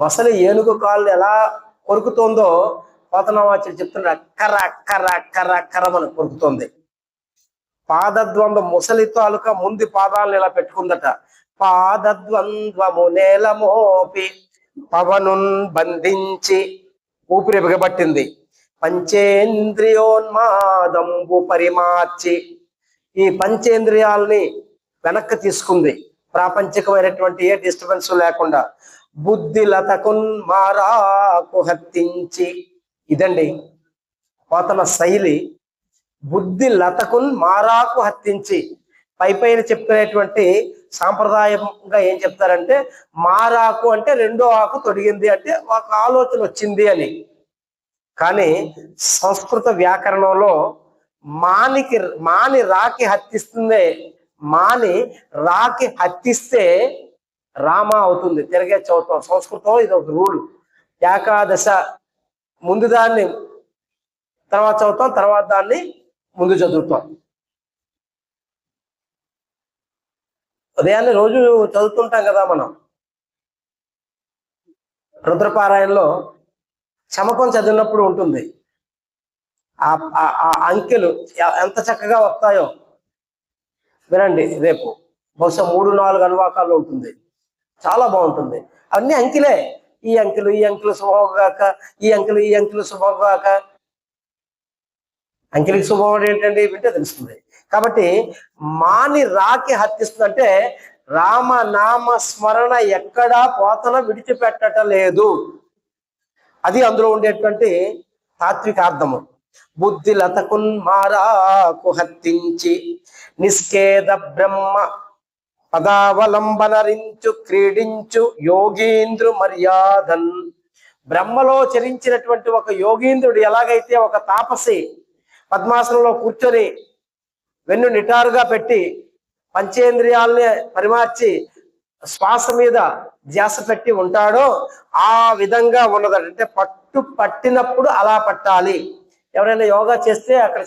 మొసలి ఏనుగు కాళ్ళు ఎలా కొరుకుతోందో పోతనామాచుడు చెప్తున్నాడు కర్ర కర్ర కర్ర కర్ర మన కొరుకుతోంది. పాదద్వంద్వ ముసలి తాలూకా ముందు పాదాలను ఇలా పెట్టుకుందట. పాదద్వంద్వము నేల మోపి పవనున్ బంధించి ఊపిరి బిగబట్టింది పంచేంద్రియోన్మాదంబు పరిమార్చి ఈ పంచేంద్రియాలని వెనక్కి తీసుకుంది. ప్రాపంచికమైనటువంటి ఏ డిస్టర్బెన్స్ లేకుండా బుద్ధి లతకున్ మారాకు హత్తించి. ఇదండి పోతన శైలి. బుద్ధి లతకున్ మారాకు హత్తించి. పై పైన చెప్పుకునేటువంటి సాంప్రదాయంగా ఏం చెప్తారంటే మారాకు అంటే రెండో ఆకు తొడిగింది అంటే ఒక ఆలోచన వచ్చింది అని. కానీ సంస్కృత వ్యాకరణంలో మానికి మాని రాకి హత్తిస్తుందే మాని రాకి హత్తిస్తే రామ అవుతుంది. తిరిగే చదువుతాం సంస్కృతం ఇది ఒక రూల్. ఏకాదశ ముందు దాన్ని తర్వాత చదువుతాం తర్వాత దాన్ని ముందు చదువుతాం. ఉదయాన్నే రోజు చదువుతుంటాం కదా మనం. రుద్రపారాయణలో చమకం చదివినప్పుడు ఉంటుంది. ఆ ఆ- అంకెలు ఎంత చక్కగా వస్తాయో. వినండి రేపు బహుశా మూడు నాలుగు అనువాకాలు ఉంటుంది. చాలా బాగుంటుంది. అన్ని అంకెలే. ఈ అంకెలు ఈ అంకెలు శుభగాక ఈ అంకెలు ఈ అంకెలు శుభగాక. అంకెలకి శుభం ఏంటండి? వింటే తెలుస్తుంది. కాబట్టి మాని రాకి హత్తిస్తుందంటే రామ నామ స్మరణ ఎక్కడా పోతన విడిచిపెట్టటలేదు అది అందులో ఉండేటువంటి తాత్విక అర్థము. బుద్ధి మారాకు హత్తించి నిస్కేద బ్రహ్మ పదావలంబనరించు క్రీడించు యోగీంద్రు మర్యాదన్. బ్రహ్మలో చరించినటువంటి ఒక యోగీంద్రుడు ఎలాగైతే ఒక తాపసి పద్మాసనంలో కూర్చొని వెన్ను నిటారుగా పెట్టి పంచేంద్రియాలని పరిమార్చి శ్వాస మీద ధ్యాస పెట్టి ఉంటాడో ఆ విధంగా ఉన్నదట. అంటే పట్టు పట్టినప్పుడు అలా పట్టాలి. ఎవరైనా యోగా చేస్తే అక్కడ